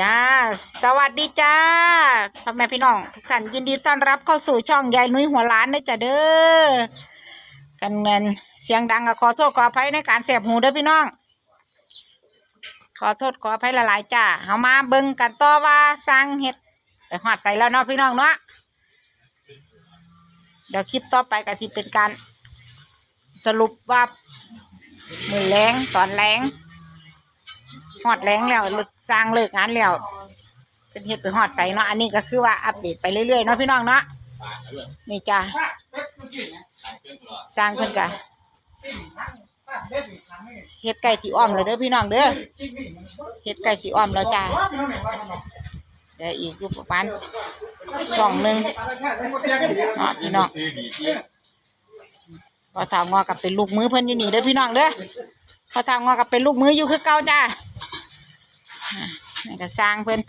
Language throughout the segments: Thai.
จ้า สวัสดีจ้าพ่อแม่พี่น้องทุกท่านยินดีต้อนรับเข้าสู่ช่องยายนุ้ยหัวล้านนะจ้ะเด้อกันเงินเสียงดังก็ขอโทษขออภัยในการเสียบหูเด้อพี่น้อง ขอโทษขออภัยหลายๆจ้าเอามาเบิ่งกันต่อว่าสร้างเห็ดไปหอดใส่แล้วเนาะพี่น้องเนาะเดี๋ยวคลิปต่อไปก็สิเป็นการ สรุปว่ามือแรงตอนแรง หอดแรงแล้วลิกสร้างเลิกงานแล้วเป็นเฮ็ดไปหอดใส่เนาะอันนี้ก็คือว่าอัปเดตไปเรื่อยๆเนาะพี่น้องเนาะนี่จ้ะสร้างเพิ่นกะเฮ็ดไก่สีอ้อมแล้วเด้อพี่น้องเด้อเฮ็ดไก่สีอ้อมแล้วจ้ะเดี๋ยวอีกอยู่ประมาณสองหนึ่งเนาะพี่น้องพอถามงอกับเป็นลูกมือเพิ่นอยู่นี่เด้อพี่น้องเด้อพอถามงอกับเป็นลูกมืออยู่คือเก่าจ้า นี่ก็สร้างเพิ่น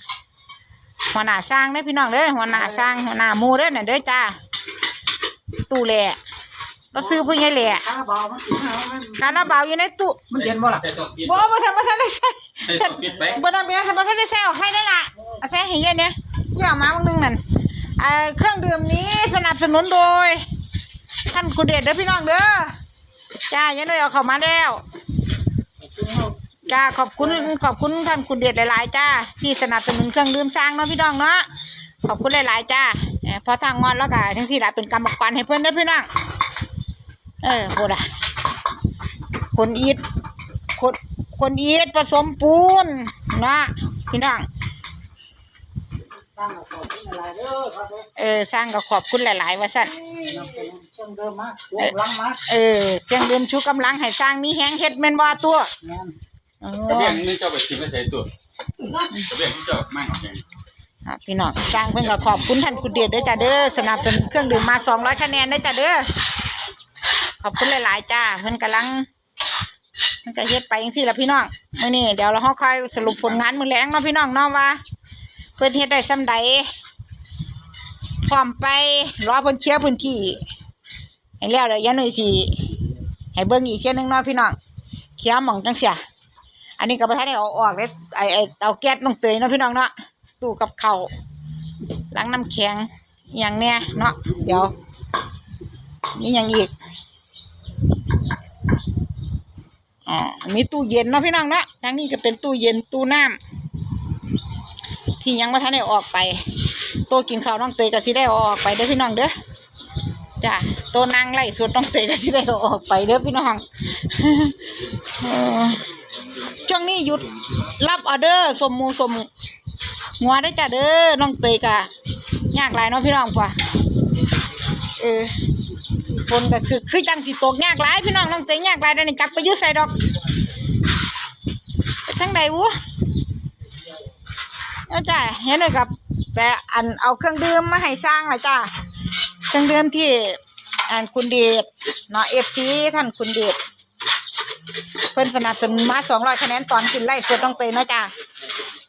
หัวหน้าสร้างเด้อพี่น้องเด้อหัวหน้าสร้างหัวหน้าหมูเด้อน่ะเด้อจ้าตู้แหล่เราซื้อผู้ใหญ่แหล่คาราบาวมันกินหามันคาราบาวอยู่ในตู้มันเย็นบ่ล่ะใส่ตัวปิดบ่บ่ทันบ่ทันได้ใส่ใส่ตัวปิดไปบ่ทันบ่ทันบ่ทันได้ใส่ออกให้ได้ล่ะเอาใส่ให้เย็นเนี่ยเกี่ยวมาบางนึงนั่นเอ่อเครื่องดื่มนี้สนับสนุนโดย ท่านคุณเดชเด้อพี่น้องเด้อจ้ายังได้เอาเข้ามาแล้ว จ้าขอบคุณขอบคุณท่านคุณเดชหลายๆจ้าที่สนับสนุนเครื่องดื่มสร้างเนาะพี่น้องเนาะขอบคุณหลายๆจ้าเอ่อพอทางงอนแล้วก็ทั้งสี่หลายเป็นกรรมการให้เพื่อนเด้พี่น้องเออโหดอะคนอีทคนคนอีทผสมปูนนะพี่น้องสร้างเอาของเป็นอะไรเด้อครับเออสร้างก็ขอบคุณหลาย ๆว่าสั่นเป็นเครื่องเดิมมาตัวหลังมาเออเครื่องดื่มชูกำลังให้สร้างมีแห้งเฮ็ดแม่นว่าตัว กระเบี้ยองนี่เจ้าไปทิ้งไว้ใส่ตัวกระเบี้ยงนี่เจ้าไม่เอาเองอะพี่น้องสร้างเพิ่นก็ขอบคุณท่านคุณเดชเด้อจ้าเด้อสนับสนุนเครื่องดื่มมา200คะแนนเด้อจ้าเด้อขอบคุณหลาย ๆ จ้าเพิ่นกำลังเพิ่นก็เฮ็ดไปจังซี่ล่ะพี่น้องมื้อนี้เดี๋ยวเราเฮาค่อยสรุปผลงานมื้อแลงเนาะพี่น้องเนาะว่า เพิ่นเฮ็ดได้ส่ำใดพร้อมไปรอเพิ่นเคลียร์พื้นที่ให้แล้วเดี๋ยวยันหน่อยสิให้เบิ่งอีกเที่ยหนึงเนาะพี่น้องเคลียร์หม่องจังเสีย อันนี้ก็บ่ทันได้เอาออกเลยไอไอเตาแก๊สน้องเตยเนาะพี่น้องเนาะตู้กับเข้าล้างน้ำแข็งอย่างเนี้ยเนาะเดี๋ยวมีหยังอีกอ๋อมีตู้เย็นเนาะพี่น้องเนาะทางนี้ก็เป็นตู้เย็นตู้น้ำที่ยังไม่ทันได้ออกไปโตกินข้าวน้องเตยก็สิได้ออกไปเด้อพี่น้องเด้อจ้ะโตนางไล่สุดน้องเตยก็สิได้อออกไปเด้อพี่น้องเออ ช่วงนี้หยุดรับออเดอร์สมมูสมหัวได้จ้ะเด้อน้องเตยกะยากหลายเนาะพี่น้องป่ะเออฝนก็คือคือจังสิตกยากหลายพี่น้องน้องเตยยากหลายเดี๋ยวนี้จักไปยุ่ใส่ดอกไปทางใดวะเอาจ้ะเห็นเลยกับ แต่อันเอาเครื่องดื่มมาให้สร้างเลยจ้ะเครื่องดื่มที่อันคุณเดชเนาะเอฟซีท่านคุณเดช เพิ่นสนับสนุนมาสองร้อยคะแนนตอนขึ้นไล่สดต้องเตยเนาะจ้ะ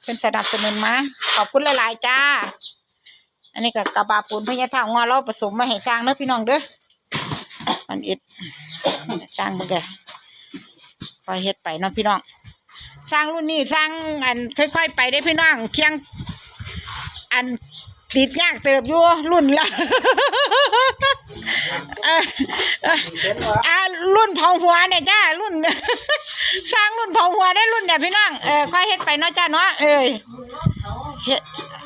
เพิ่นสนับสนุนมาขอบคุณหลายๆจ้า อันนี้ก็กระบาปูนพญาเท่างอเราผสมมาให้สร้างเนาะพี่น้องเด้ออันอิดสร้างมันแกคอยเฮ็ดไปเนาะพี่น้อง สร้างรุ่นนี้สร้างอันค่อย ๆ ไปได้พี่น้องเคียงอัน ติดยากเติบอยู่รุ่นละอ่ารุ่นเผาหัวเนี่ยจ้ารุ่น สร้างรุ่นเผาหัวได้รุ่นเนี่ยพี่น้องเออค่อยเฮ็ดไปเนาะจ้าเนาะเอ้ย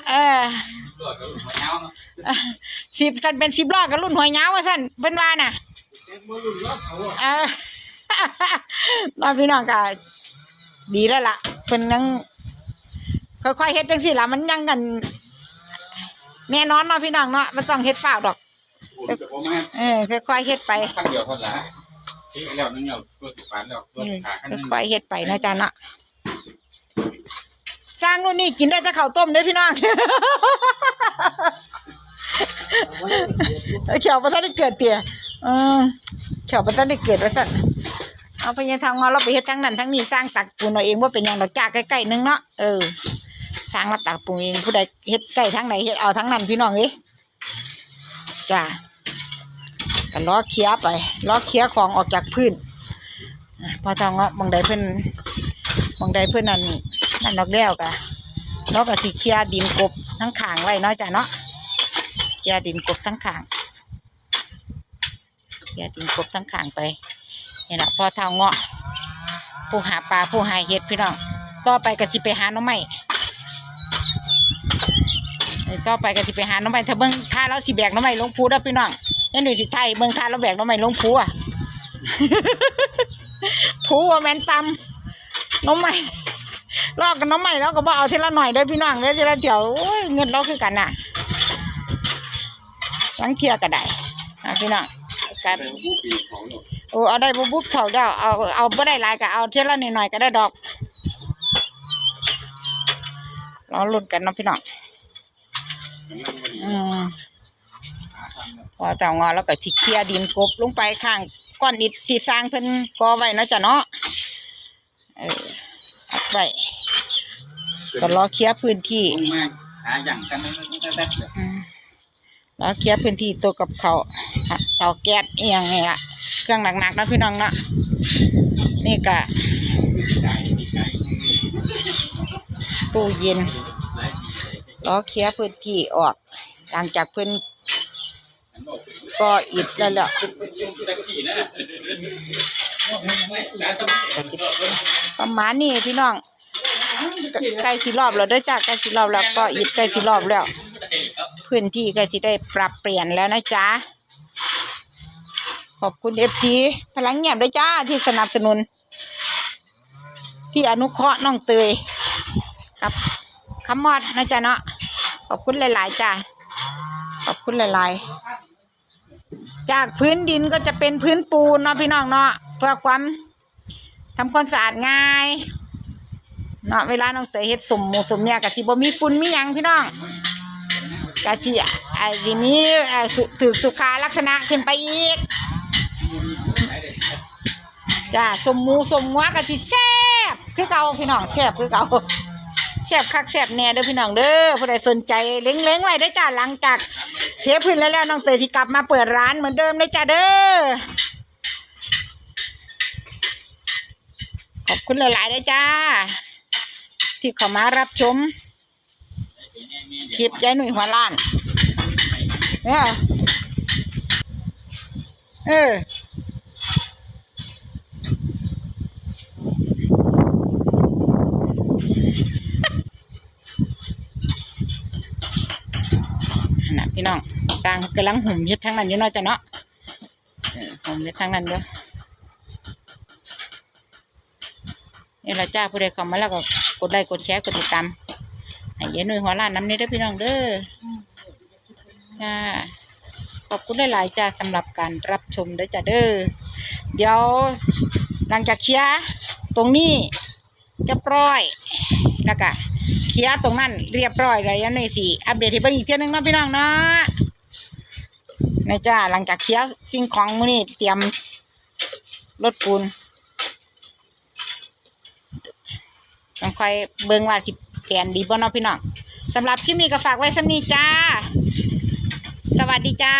เออสิบกันเป็นสิบล้อกับรุ่นหัวยยาวว่าสั่นเพิ่นว่าน่ะเออน้องพี่น้องก็ดีแล้วล่ะเพิ่นยังค่อยๆเฮ็ดจังซี่ล่ะมันยังกัน แน่นอนเนาะพี่น้องเนาะบ่ต้องเฮ็ดฝ้าวดอกพูดกับผมมาเออค่อยๆเฮ็ดไปข้างเดียวเท่านั้นที่แล้วนึงเราตัวสุพรรณแล้วตัวเออขาข้างนึงค่อยๆเฮ็ดไปเนาะจ้าเนาะสร้างนู่นนี่กินได้แต่ข้าวต้มเด้อพี่น้องเอาไว้ให้เกียรติลูกเขียวบ่ทันได้เกิดเตี่ยอืมเขียวบ่ทันได้เกิดว่าซั่นเอาไปยังทางงอเราไปเฮ็ดทั้งนั้นทั้งนี้สร้างตักปูนเอาเองว่าเป็นหยังดอกจ้าใกล้ๆนึงเนาะเออ สร้างแล้วตักปูนเองผู้ใดเฮ็ดใกล้ทั้งไหนเฮ็ดเอาทั้งนั้นพี่น้องเอ้จ้าก็ล้อเคลียไปล้อเคลียของออกจากพื้นอะพอทางเงาะบางใดเพิ่อนบางใดเพิ่อนนั่นนั่นดอกแล้วกะแล้วก็สิเคลียดินกบทั้งขางไว้เนาะจ้ะเนาะเคลียดินกบทั้งขางเคลียดินกบทั้งขางไปนี่แหละพอเท่าเงาะผู้หาปลาผู้หาเห็ดพี่น้องต่อไปก็สิไปหาน้องใหม่ ต่อไปก็สิไปหาหน้องใหม่ถ้าเบิ่งท่าเราสิแบกหน้องใหม่ลงภูเด้อพี่น้องยันดูสิไทยเบิ่งท่าเราแบกหน้องใหม่ลงภูอะภูว่าแม่นตำหน้องใหม่ลอกกันหน้องใหม่แล้วก็บ่เอาทีละหน่อยเด้อพี่น้องเด้อทีละเดี๋ยวโอ้ยเงินเราคือกันน่ะลังเทียก็ได้อะพี่น้องกันเป็นผู้ปีของหนูโอ้เอาได้บุบุกเขาเด้าเอาเอาบ่ได้หลายก็เอาเท่าละหน่อยๆก็ได้ดอกรอลุ้นกันเนาะพี่น้องมันนั่งมาดี อืมหาทางเนี่ยพอเต่างอแล้วก็สิเคลียร์ดินกบลงไปข้างก้อนอิฐที่สร้างเพิ่นก่อไว้เนาะจ้ะเนาะเอออัดไว้ก็รอเคลียร์พื้นที่ลงมาหาอย่างกันไม่ไม่ได้แบบอืมรอเคลียร์พื้นที่ตัวกับเขาวเตาแก๊สเอียงนี่ล่ะเครื่องหนักๆเนาะพี่น้องเนาะนี่ก็ใจดีใจตู้เย็นหลายปีเล้อเคลียพื้นที่ออก หลังจากเพิ่นอันกก่ออิฐแล้วแหละตะประมาณนี้พี่น้องใกล้สิรอบแล้วด้อจ้าใกล้สิรอบแล้วก็อิฐใกล้สิรอบแล้ว พื้นที่ใกล้สิได้ปรับเปลี่ยนแล้วนะจ๊ะขอบคุณเอฟซีพลังเงียบด้วยจ้าที่สนับสนุน ที่อนุเคราะห์น้องเตยกับคำมอดนะจ๊ะเนาะ ขอบคุณหลาย ๆ จ้าขอบคุณหลาย ๆ จากพื้นดินก็จะเป็นพื้นปูนเนาะพี่น้องเนาะเพื่อความทำความสะอาดง่ายเนาะเวลาน้องเตยเฮ็ดสมหมูสมเนี่ยกะสิบ่มีฝุ่นมีหยังพี่น้องกะสิไอ้สิมีเอ่อสุถือสุขาลักษณะขึ้นไปอีกจ้าสมหมูสมหัวกะสิแซ่บคือเก่าพี่น้องแซ่บคือเก่า แซ่บคักแซ่บแน่เด้อพี่น้องเด้อผู้ใดสนใจเล้งๆไว้ได้จ้าหลังจากเทพื้นแล้วแล้วน้องเตยที่กลับมาเปิดร้านเหมือนเดิมเลยจ้าเด้อขอบคุณหลายๆเลยจ้า ที่เข้ามารับชมคลิปยายหนุ่ยหัวล้าน เออเออน่ะพี่น้องสร้างกำลังหุ่มเฮ็ดทั้งนั้นอยู่เนาะจ้ะเนาะหุ่มเฮ็ดทั้งนั้นเด้อนี่ละจ้าผู้ใดเข้ามาแล้วก็กดไลค์กดแชร์กดติดตามให้เย็นหน่ยหัวล้านน้ำนี้เด้อพี่น้องเด้อจ้าขอบคุณหลายๆจ้าสำหรับการรับชมเด้อจ้าเด้อเดี๋ยวหลังจากเคลียตรงนี้เรียบร้อยแล้วก็เคลียตรงนั้นเรียบร้อยเลยยันนี่สิอัปเดตให้เบิ่งอีกเที่ยนึงเนาะพี่น้องเนาะ นะจ้าหลังจากเคลียร์สิ่งของมื้อนี้เตรียมรถปูนต้องคอยเบิ่งว่าสิเปลี่ยนดีบ่เนาะพี่น้องสำหรับคลิปนี้ก็ฝากไว้สำนี้จ้า สวัสดีจ้า